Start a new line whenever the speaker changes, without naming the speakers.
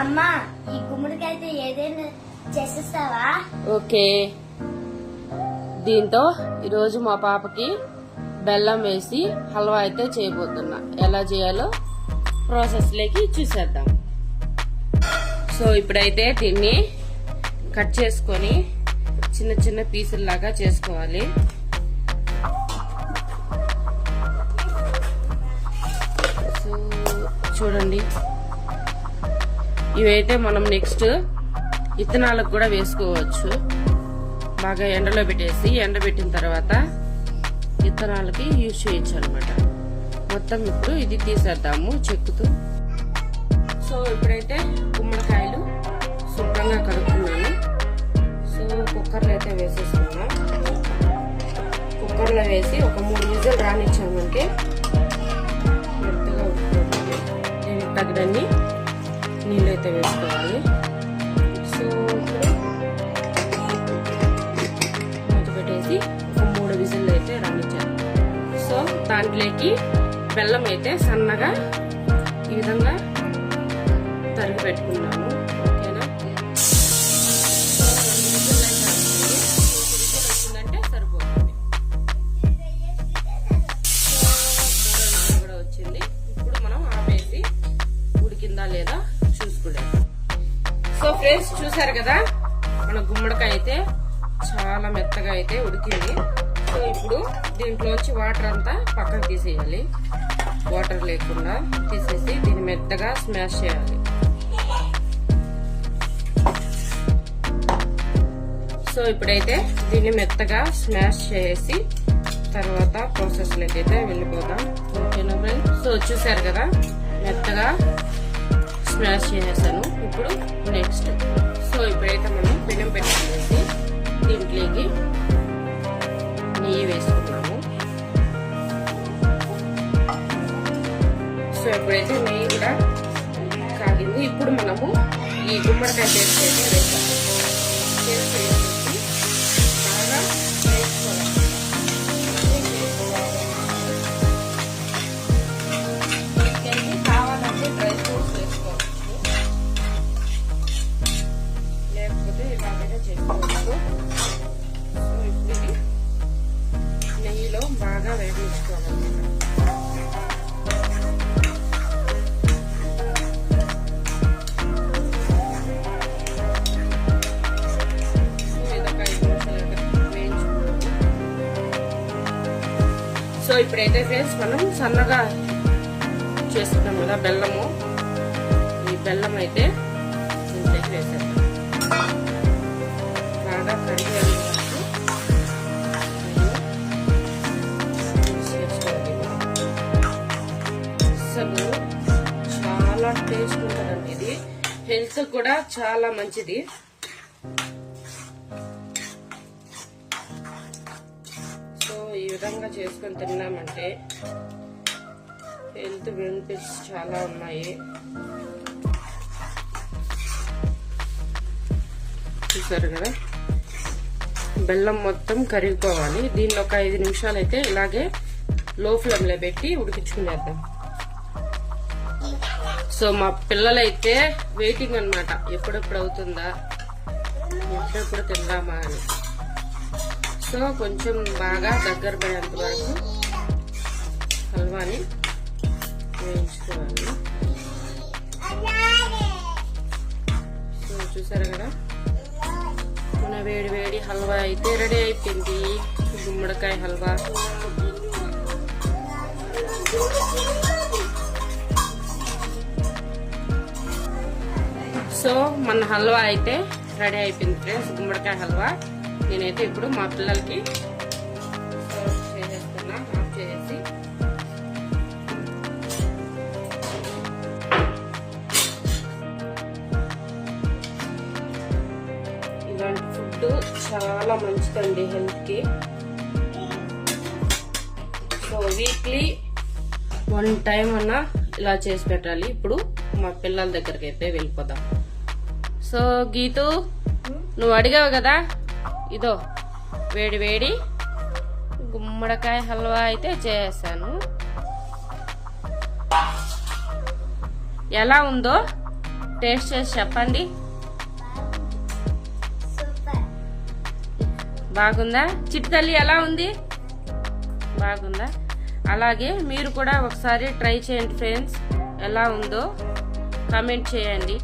అమ్మా ఈ గుమ్మడికాయతో ఏదైనా చేసేస్తావా?
ఓకే. దీంతో ఈరోజు మా పాపకి బెల్లం వేసి హల్వా అయితే చేయబోతున్నా. ఎలా చేయాలో ప్రాసెస్లోకి చూసేద్దాం. సో ఇప్పుడైతే దీన్ని కట్ చేసుకొని చిన్న చిన్న పీసుల్లాగా చేసుకోవాలి. సో చూడండి. ఇవైతే మనం నెక్స్ట్ ఇత్తనాలకు కూడా వేసుకోవచ్చు. బాగా ఎండలో పెట్టేసి ఎండబెట్టిన తర్వాత ఇత్తనాలకి యూజ్ చేయొచ్చు అనమాట మొత్తం ఇప్పుడు ఇది తీసేద్దాము చెక్కుతూ. సో ఇప్పుడైతే గుమ్మడికాయలు శుభ్రంగా కడుక్కున్నాను. సో కుక్కర్లో అయితే వేసేసుకున్నాం కుక్కర్లో వేసి ఒక మూడు విజులు రానిచ్చామంటే మెత్తగా ఉడికిపోతుంది దీనికి తగినన్ని అయితే వేసుకోవాలి. సో ఇప్పుడు మూత పెట్టేసి ఒక మూడు విజిల్లు అయితే రానిచ్చాను సో దాంట్లోకి బెల్లం అయితే సన్నగా ఈ విధంగా తరిగి పెట్టుకున్నాను సో ఫ్రెండ్స్ చూసారు కదా? మన గుమ్మడికాయ అయితే చాలా మెత్తగా అయితే ఉడికింది. సో ఇప్పుడు దీంట్లోంచి వాటర్ అంతా పక్కకు తీసేయాలి. వాటర్ లేకుండా తీసేసి దీన్ని మెత్తగా స్మాష్ చేయాలి. సో ఇప్పుడైతే దీన్ని మెత్తగా స్మాష్ చేసి తర్వాత ప్రాసెస్లోకి అయితే వెళ్ళిపోదాం ఓకేనా ఫ్రెండ్స్ సో చూసారు కదా? మెత్తగా స్మాష్ చేసేసాను. ఇప్పుడు నెక్స్ట్ సో ఇప్పుడైతే మనం పెనం పెట్టుకునేసి దీంట్లోకి నెయ్యి వేసుకున్నాము. సో ఇప్పుడైతే నెయ్యి కూడా కాగింది. ఇప్పుడు మనము ఈ గుమ్మడికాయ పేస్ట్ అయితే వేస్తాము. బాగా వేయించుకోవాలి. సో ఇప్పుడైతే ఫ్రెండ్స్ మనం సన్నగా చేసుకున్నాం కదా బెల్లము. ఈ బెల్లం అయితే దీంట్లోకి వేసేద్దాం. బాగా కరిగే చాలా టేస్ట్ ఉంటుందండి ఇది. హెల్త్ కూడా చాలా మంచిది. సో ఈ విధంగా చేసుకొని తిన్నామంటే హెల్త్ బెనిఫిట్స్ చాలా ఉన్నాయి. చూసారు కదా? బెల్లం మొత్తం కరిగిపోవాలి. దీనిలో ఒక ఐదు నిమిషాలు అయితే ఇలాగే లో ఫ్లేమ్లో పెట్టి ఉడికించుకునేద్దాం. సో మా పిల్లలైతే వెయిటింగ్ అన్నమాట. ఎప్పుడెప్పుడు అవుతుందా? ఎప్పుడెప్పుడు తిందామా అని. సో కొంచెం బాగా దగ్గర పడేంత వరకు హల్వాని వేయించుకోవాలి. సో చూసారు కదా? మన వేడి వేడి హల్వా అయితే రెడీ అయిపోయింది. గుమ్మడికాయ హల్వా. సో మన హల్వా అయితే రెడీ అయిపోయింది ఫ్రెండ్స్ గుమ్మడికాయ హల్వా. నేనైతే ఇప్పుడు మా పిల్లలకి సర్వ్ చేసేస్తున్నా ఆఫ్ చేసేసి. ఇలాంటి ఫుడ్ చాలా మంచిదండి హెల్త్కి. సో వీక్లీ వన్ టైం అన్నా ఇలా చేసి పెట్టాలి. ఇప్పుడు మా పిల్లల దగ్గరికి అయితే వెళ్ళిపోదాం. సో గీతు నువ్వు అడిగావు కదా? ఇదో వేడి వేడి గుమ్మడికాయ హల్వా అయితే చేసాను ఎలా ఉందో టేస్ట్ చేసి చెప్పండి. బాగుందా? చిట్టి తల్లి ఎలా ఉంది? బాగుందా? అలాగే మీరు కూడా ఒకసారి ట్రై చేయండి ఫ్రెండ్స్ ఎలా ఉందో కామెంట్ చేయండి.